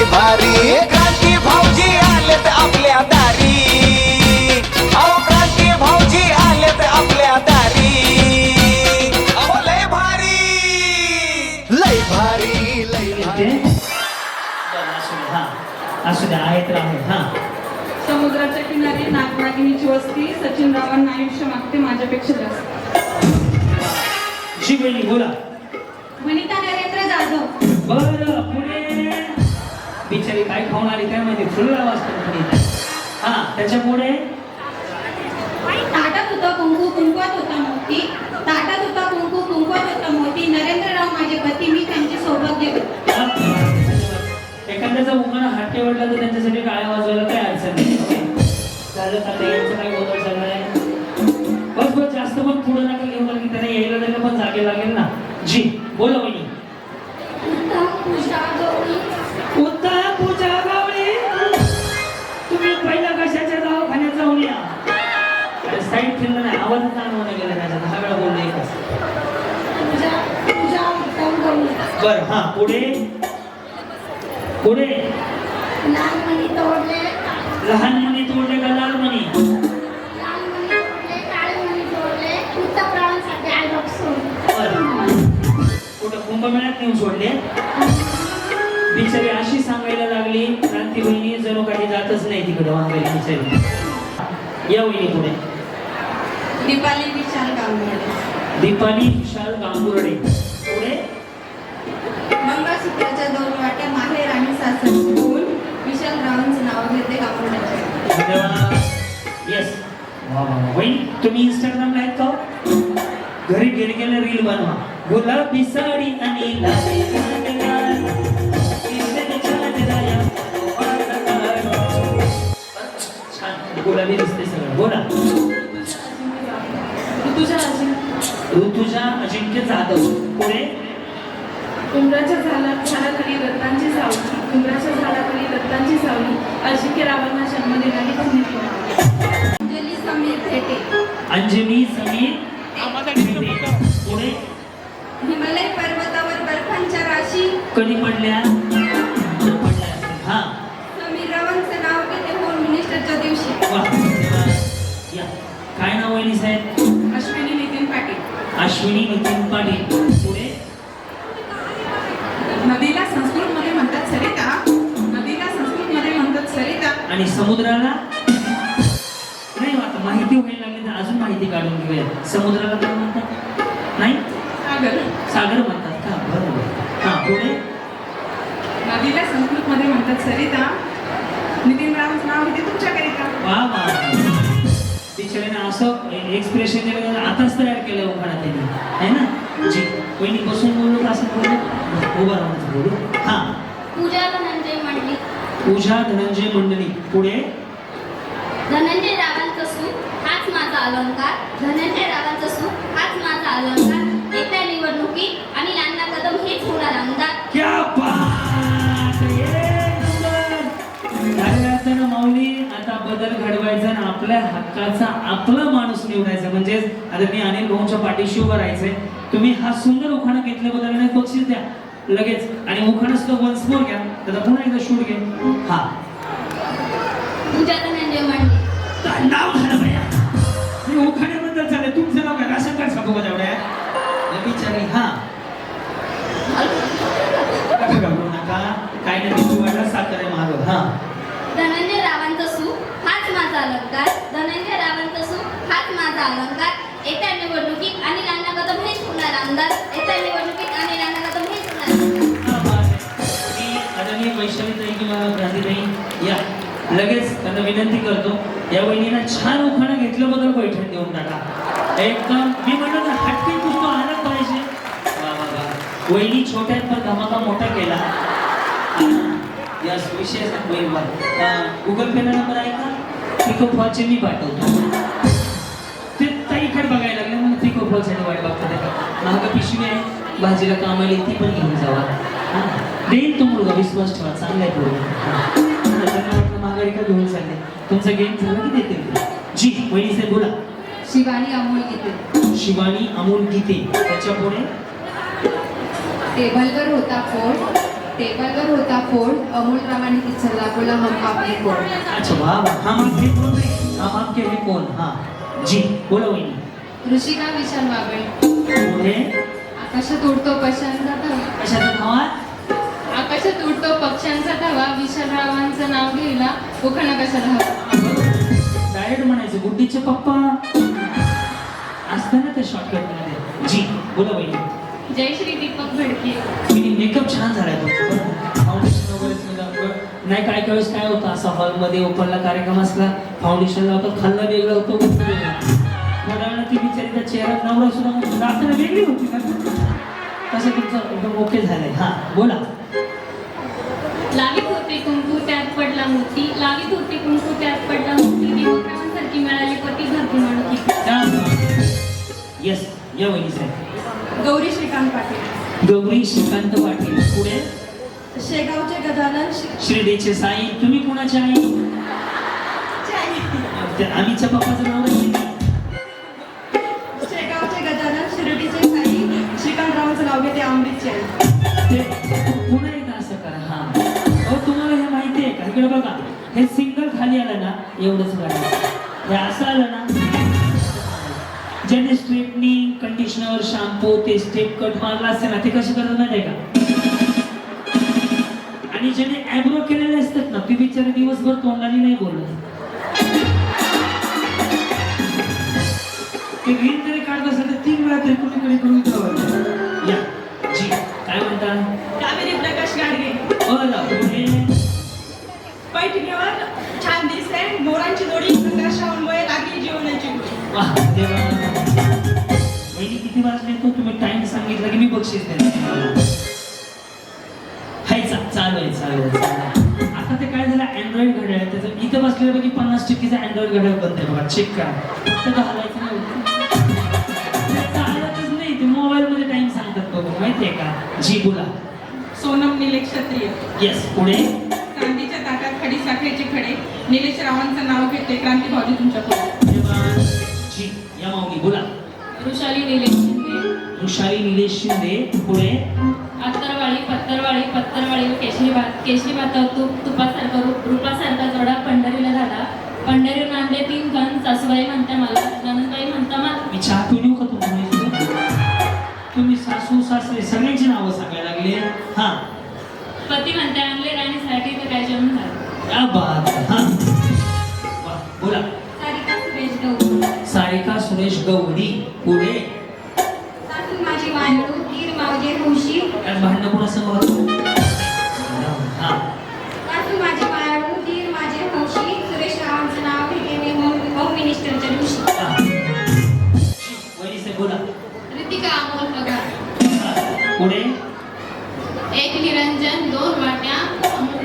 लय भारी. क्रांती भाऊजी आलेत आपल्या दारी. अहो क्रांती भाऊजी आलेत आपल्या दारी. अहो लय भारी. लय भारी लय भारी. असू दे हा. असू दे आहे तर आहे हा. समुद्राच्या किनारी नागनागिनीची वस्ती सचिन रावांना आयुष्य मागते माझ्यापेक्षा जास्त. शिवणी बोला. वनिता नरेंद्र जाधव. बरं पुढे. खाऊन आली काय माहिती फुलला वाजतात पुढे हा त्याच्या पुढे ताटात होता कुंकू कुंकवात होता मोती. ताटात होता कुंकू कुंकवात होता मोती. नरेंद्रराव माझे पती मी त्यांचे सौभाग्य एखाद्याचा उखाणा हट्टे वाटला तर त्यांच्यासाठी टाळ्या वाजवायला काय अडचण नाही. झालं का यांचं गोंधळ चाललाय बस बस जास्त पण पुढे नका घेऊ कारण की त्यांना यायला जायला पण जागे लागेल ना. जी बोला वहिनी. आपण का म्हणून गेलं नाही दहा वेळा बोलले एकच बर हा पुढे? पुढे? लहान मणी तोडले का लाल मणी सोडले कुठं कुंभमेळ्यात नेऊन सोडले? बिचारी अशी सांगायला लागली क्रांती बहिणी जणू काही जातच नाही तिकडं वांगायला बिचारी या वहिनी पुढे. दीपाली विशाल कांबळे दीपाली विशाल गांगुर्डे. पुढे? मंगळसूत्राच्या दोन वाट्या माहेर आणि सासर घेऊन विशाल रावांचं नाव घेते धन्यवाद. येस वा वा वा. वहिनी तुम्ही इंस्टाग्रामला आहेत का हो? घरी गेले गेले रील बनवा. गुलाबी साडी आणि लाली गुलाबी दिसते सगळं. बोला. ऋतुजा अजिंक्य ऋतुजा अजिंक्य जाधव. पुढे उमराच्या झाला झाडाखाली रत्नांची सावली. उमराच्या झाडाखाली रत्नांची सावली. अजिंक्य रावांना जन्म देणारी पुण्यतिथी अंजली समीर थेटे. अंजनी समीर पुढे हिमालय पर्वतावर बर्फांच्या राशी. कधी पडल्या? अश्विनी नितीन पाटील पुढे. नदीला संस्कृतमध्ये म्हणतात सरिता. नदीला संस्कृतमध्ये म्हणतात सरिता. आणि समुद्राला? नाही आता माहिती व्हायला लागली तर अजून माहिती काढून घेऊया. समुद्राला काय म्हणतात? नाही? सागर. सागर म्हणतात का? बरोबर. हा पुढे. नदीला संस्कृतमध्ये म्हणतात सरिता. नितीन रावांचं नाव घेते तुमच्याकरिता. वा वा. असं एक्सप्रेशन आताच तयार केलं उखाणा त्यांनी आहे ना? जी वहिनी बसून बोललो का असं बोललो? उभा राहून बोलू हा. पूजा धनंजय मंडली पूजा धनंजय मंडळी पुढे? धनंजय रावांचा सूप हाच माझा अलंकार. धनंजय रावांचा सूप हाच माझा अलंकार. येत्या निवडणुकीत आणि अण्णा कदम हेच होणार आमदार. अर्थानं माऊली. आता बदल घडवायचा आणि आपल्या हक्काचा आपला माणूस निवडायचा. म्हणजे आता मी अनिल भाऊच्या पाठीशी उभं राहायचंय. तुम्ही हा सुंदर उखाणा घेतल्याबद्दल आणि बक्षीस द्या. लगेच. आणि उखाणा सुद्धा वन्स मोर घ्या. त्याचा पुन्हा एकदा शूट घे. हा. काय नाव झालं भैया? उखाण्याबद्दल चालले तुमचं नाव काय? राशन कार्ड सांगतो का तेवढ्या? बिचारी हा. काय नाही बिजू वाटा साखर आहे मागं हा धनंजय रावांचा सूप हाच माझा अलंकार धनंजय रावांचा सूप हाच माझा अलंकार येत्या निवडणुकीत आणि अण्णा कदम हेच होणार आमदार? येत्या निवडणुकीत आणि अण्णा कदम हेच होणार? वैशालीताई किंवा क्रांतीताई या. लगेच त्यांना विनंती करतो या वहिनीनं छान उखाणा घेतल्याबद्दल बैठक देऊन टाका. एकदम मी म्हणलं ना हटके पुस्तक आणत पाहिजे. वहिनी छोट्यात पण धमाका मोठा केला. या विषय गुगल पेला नंबर आहे का? पिको फॉलचे मी पाठवतो. ते ताईकडे बघायला लागले. म्हणून पिको फॉलसाठी वाट बघतात महाग पिशवी आहे. भाजीला कामाला ती पण घेऊन जावा. देईल तो मुलगा विश्वास ठेवा. चांगला आहे पोरगा. माघारी का घेऊन चालले. तुमचा गेम झाला की देतील ते. जी वहिनी साहेब बोला. शिवानी अमोल गीते. शिवानी अमोल गीते. त्याच्या पुढे? टेबलवर होता फोड टेबलवर होता फोड अमोल रामाने किचनला बोला हम आपले कोण? अच्छा वा. हम आपके कोण हम आपके कोण? हा. जी बोला वहिनी. ऋषिका विशाल बाबळे आकाशात उडतो पक्ष्यांचा धवा कशाचा आकाशात उडतो पक्ष्यांचा धवा विशालरावांचं नाव घ्यायला कोकणा कशाला हवा? डायरेक्ट म्हणायचं गुड्डीचे पप्पा. असतं ना ते शॉर्टकटमध्ये. जी बोला वहिनी. जय श्री दीपक भडके. मी मेकअप छान झालाय तुमचा काय काय वेळेस काय होतं असा हॉलमध्ये ओपनला कार्यक्रम असला फाउंडेशन लावतो खाल्लं वेगळं होतं वरती वेगळं. थोड्या ती बिचारी त्या चेहऱ्यात नवरा सुद्धा रात्र वेगळी होती तसं तुमचं एकदम ओके झालंय. हा बोला. लावित होते कुंकू त्यात पडला मोती. लावित होते कुंकू त्यात पडला मोती. दिवकरांसारखी मिळाली पती धरती माणुकी येस या वहिनी साहेब गौरी श्रीकांत पाटील. गौरी श्रीकांत पाटील. पुढे? शेगावचे गजानन शिर्डीचे साई तुम्ही कोणाचे आई? आम्हीच्या पप्पाचं नाव नाही. शेगावचे गजानन शिर्डीचे साई श्रीकांतरावांचं नाव घेते अमृतचे ते पुन्हा एकदा असं करा हा. अहो तुम्हाला हे माहिती आहे का? इकडे बघा. हे सिंगल खाली आलं ना एवढंच गाणं. हे असं आलं ना ज्याने स्ट्रेटनिंग कंडिशनर शॅम्पू ते स्टेप कट मारला असते ना ते कसे माहिती आहे का? आणि ज्याने ॲब्रो केलेले असतात ना ते बिचारे दिवसभर तोंडाने नाही बोलत. ते रील तरी काढत असेल तर तीन वेळा तरी कुणीकडे कुणी ठेवायचं या. जी काय म्हणता? कावेरी प्रकाश गाडगे. पैठणीवर छान दिसते मोरांची जोडी संघर्षामुळे लागली जीवनाची वाह देवा. किती वाजले तो? तुम्ही टाइम सांगितलं की मी बक्षीस देणार. हाय चा चालू आहे चालू आहे चालू आहे. आता ते काय झालं अँड्रॉइड घड्याळ. आहे. त्याचं इथं बसलेलं की पन्नास टक्केचं अँड्रॉइड घड्याळ बंद आहे बघा. चेक करा. फक्त तो हलायचं नाही ते चालतच नाही. ते मोबाईल मध्ये टाइम सांगतात बघू. माहितीये का? जी बोला. सोनम निलेश क्षत्रिय. येस पुढे. क्रांतीच्या ताटात खडी साखरेचे खडे. निलेश रावांचं नाव घेते क्रांती भाऊजी तुमच्यापुढे. धन्यवाद. जी या माऊली बोला. वृषाली निलेश शिंदे. वृषाली निलेश शिंदे पुढे. अत्तरवाळी पत्तरवाळी पत्तरवाळी केशरी भात केशरी भातावर तूप तुपासारखा रूपासारखा जोडा पंढरीला झाला. पंढरी नांदे तीन गण सासूबाई म्हणते मला.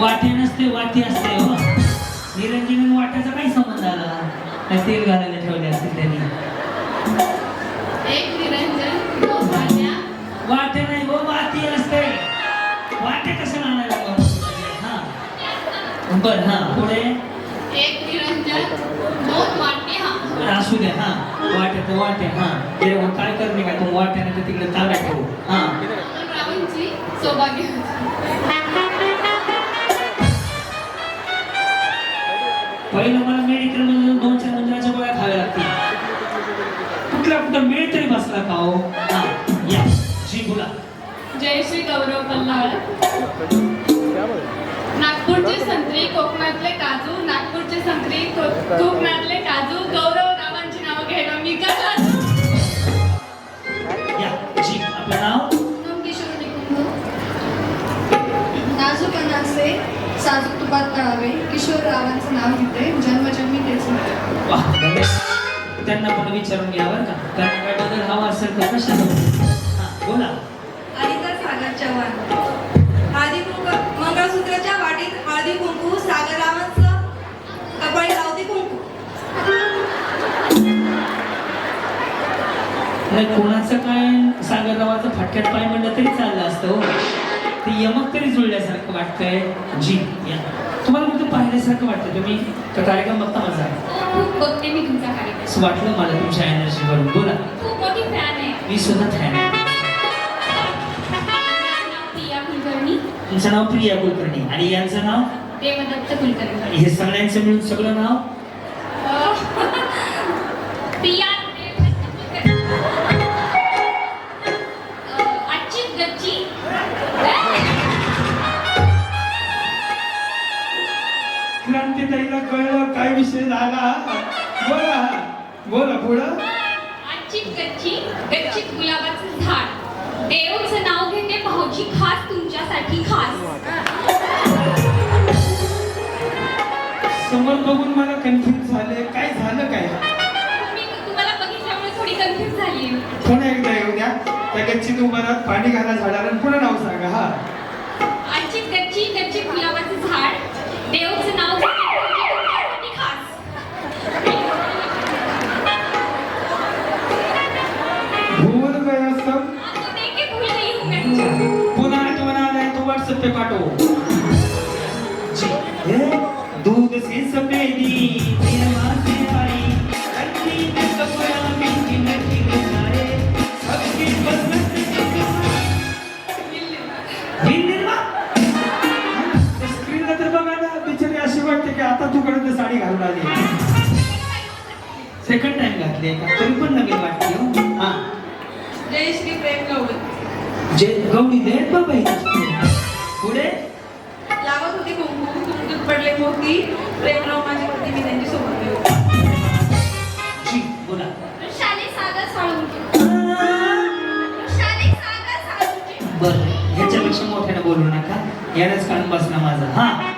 वाटे नसते वाटी असते हो. निरंजन वाट्याचा काही संबंध आला तेल घालायला ठेवले असतील त्यांनी. एक निरंजन दोन वाट्या. वाटे नाही हो वाटी असते. वाटे कसं आणायला हा. बर हा पुढे. वाट्या. असू द्या हा. वाटे तर वाटे हा. ते मग काय करणे काय तू वाट्याने तर तिकडे ताब्यात ठेवू. हा. सौभाग्य को- कोकणातले काजू गौरव रावांची नावं घेणं मी का? या जी आपलं नाव? किशोर निकुंभ नाजूक अनासे साजूक तुपात तळावे. किशोर रावांचं नाव घेते जन्मजन्मी तेच. त्यांना पण विचारून घ्या बरं का. कारण काय बदल हवा असेल तर कशा बोला. हरिकर सागर चव्हाण. नाही कोणाचं काय सागररावाचं फाटक्यात पाय म्हणलं तरी चाललं असतं हो. ते यमक तरी जुळल्यासारखं वाटतंय. जी या. तुम्हाला फक्त पाहिल्यासारखं वाटतं तुम्ही? तो कार्यक्रम बघता माझा? खूप बघते मी तुमचा कार्यक्रम. असं वाटलं मला तुमच्या एनर्जी वरून. बोला. खूप मोठी फॅन आहे. मी सुद्धा फॅन आहे. नाव प्रिया कुलकर्णी. तुमचं नाव प्रिया कुलकर्णी. आणि यांचं नाव? देवदत्त कुलकर्णी. हे सगळ्यांचं मिळून सगळं नाव? प्रिया क्रांतीताईला कळलं काय विषय झाला? बोला बोला पुढं. आजची गच्ची गच्चीत गुलाबाचं झाड. देवचं नाव घेते भाऊजी खास तुमच्यासाठी खास. समोर बघून मला कन्फ्युज झाले. काय झालं काय? तुम्हाला बघितल्यामुळे थोडी कन्फ्युज झाली. पुन्हा एकदा येऊ द्या. त्या गच्चीत उभारात पाणी घाला झाडाला आणि पुन्हा नाव सांगा हा. आजची गच्ची गच्ची गुलाबाचं झाड. देवचं नाव घेते आलाय तो व्हॉट्सअप पे पाठव जी. हे, दूध से सफेदी निरमा से आई रंगीन कपड़ा में नटी लगाए सबकी पसंद के निरमा स्क्रीनला तर बघा ना बिचारी अशी वाटते की आता तू कडे साडी घालून आली. सेकंड टाइम घातली का? तरी पण नवीन वाटते हो. हा. जय श्री प्रेम गवळी. जे गौरी देत बाबा. पुढे? लावत होती कुंकू कुंकूत पडले मोती. प्रेमराव माझी होती मी त्यांची सोबत जी बोला. बर ह्याच्यापेक्षा मोठ्याने बोलू नका. यानंच कान बसला माझा. हा.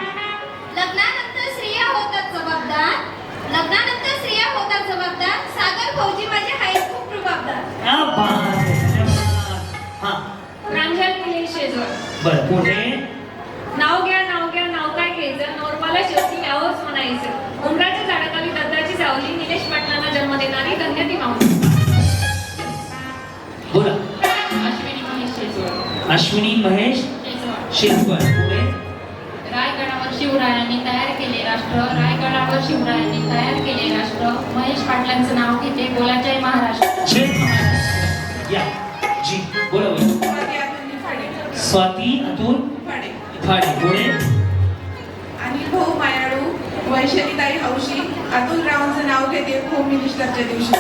महेश पाटलांचं नाव घेते. बोला जय महाराष्ट्र. या. जी बोला स्वाती अतुल फाडे. फाडे पुढे अनिल भाऊ मायाळू वैशालीताई हौशी अतुल रावांचं नाव घेते. होम मिनिस्टरच्या दिवशी.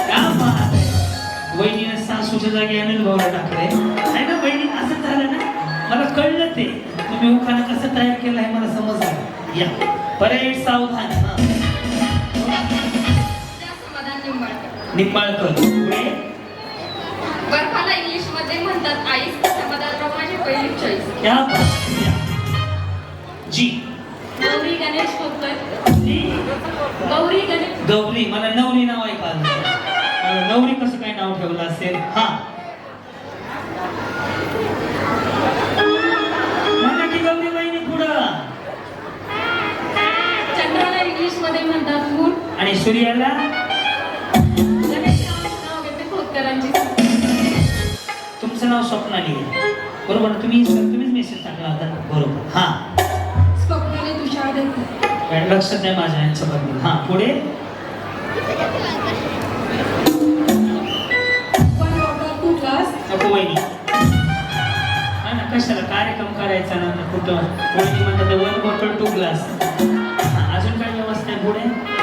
वहिनीने सासूच्या जागी अनिल भाऊला टाकलंय. आहे ना बहिणी असं झालं ना? मला कळलं ते. तुम्ही उखाणा कसं तयार केलं आहे मला समजलं. या. परेड सावधान. हा. निंबाळकर बर्फाला इंग्लिशमध्ये म्हणतात आईस समाधानराव माझी पहिली चॉईस क्या बात आहे. या. जी. गौरी गणेश कोपकर. गौरी गणेश. गौरी मला नवरी नाव ऐकायला मला नवरी कसं काय नाव ठेवलं असेल? हा. म्हणा की गौरी बहिणी पुढं. चंद्राला इंग्लिशमध्ये म्हणतात आणि सूर्याला? तुमचं नाव स्वप्नाली आहे बरोबर? तुम्ही तुम्हीच मेसेज टाकला होता? बरोबर. हा. स्वप्नाली तुषार देवकर लक्षात नाही माझ्या यांच्या बद्दल हा पुढे कशाला कार्यक्रम करायचा ना कुठं? वहिनी म्हणतात वन बॉटल टू ग्लास अजून काय व्यवस्था आहे पुढे?